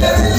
บ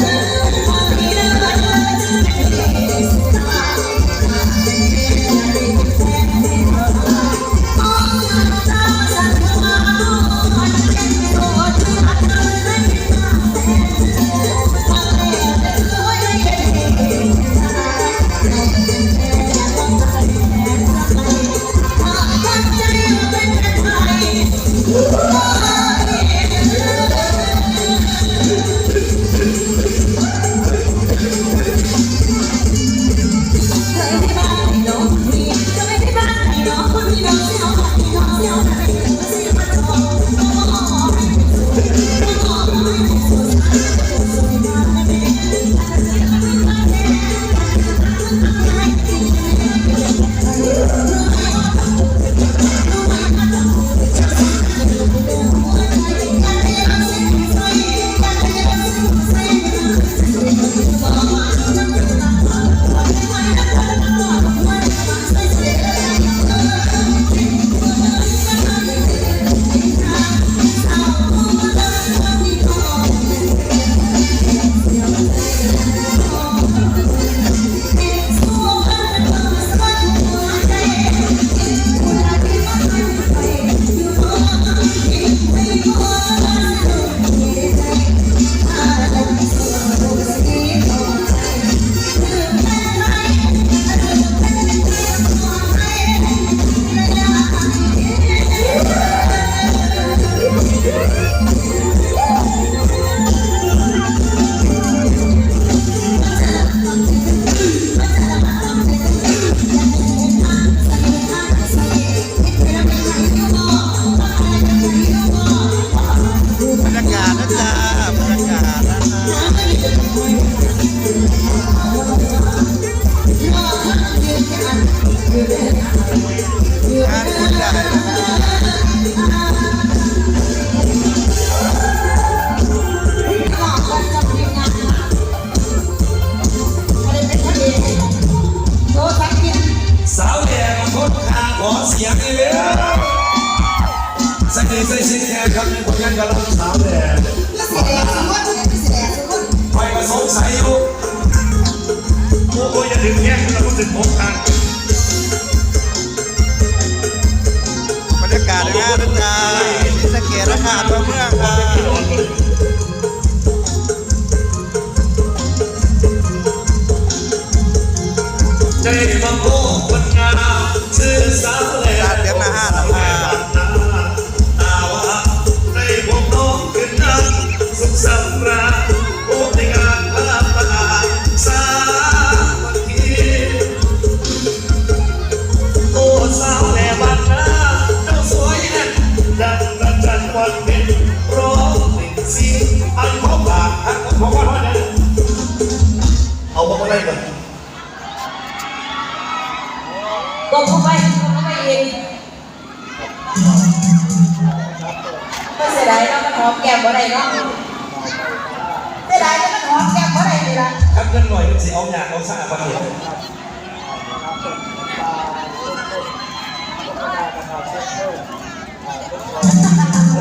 สาวแดงคนทางขอเสียงอีกแล้วสักทีใส่ชิ้นแค่ครับในผลงานกับเราสาวแดงไปมาสงสัยอยู่โอ้ยจะถึงแยกเราก็ถึงพบกันบรรยากาศงานาตัวเมืองครับใจมาโอ้คนงามซื่อสาวแลกาเตรียมหน้าห้าล้วครับตาว่าได้พบน้องขึ้นนั่งสุขสำราญโอ้ในงานพระประธาสามัคคีโอ้สาว เข้าไปเข้าไปเองก็เสียดายเนาะมันหอมแก้มบ่ได้เนาะเสียดายแต่มันหอมแก้มบ่ได้นี่ล่ะครับเงินหน่อยมันสิเอาอยากเอาสะอาดมาเห็น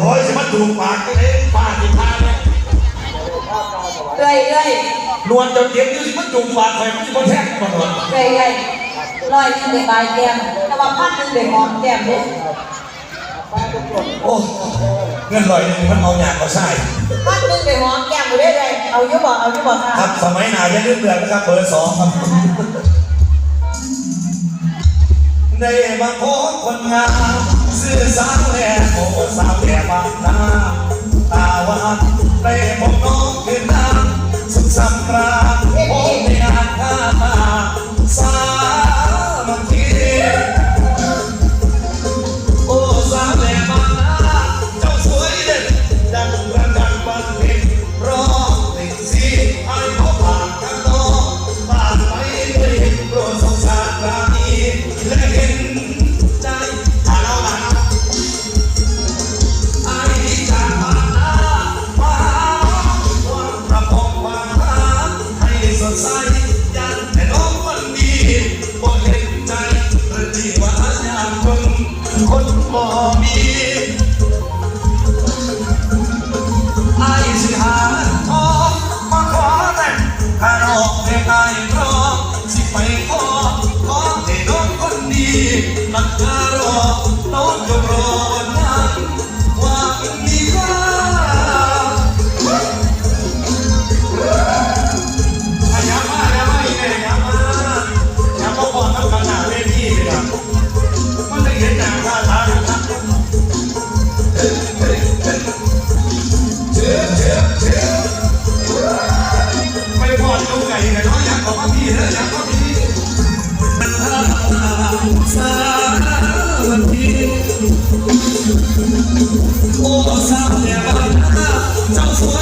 โอ้ยจะมาดูปากก็ได้ปากที่พาเนี่ยเอ้ยเอ้ยนวลจะเก็บอยู่สิมันจุ่มปากใครมันจะมาแทกมันหมดเอ้ยเอ้ย ร้อยหนึงได้บายแก้มแต่ว่าพันหนึงได้หอมแก้มเด้โอ้เงินหน่อยหนึงมันเอาอยากเอาใส่พันหนึงได้หอมแก้มบ่ได้เลยเอาอยู่บ่เอาอยู่บ่ค่ะครับสมัยหนาอย่าลืมเดือนนะครับเบอร์สองครับในบางคนคนงามซื่อสาวแหล่โอ้สาวแหล่บางนาตาหวานได้พบ เชื่อเอเชื่อไม่พอดูไก่กันน้ออยากขอพี่เถอะอยากขอพี่สาวันทีโอ้สาวแย่บ้านนาเจ้าสวย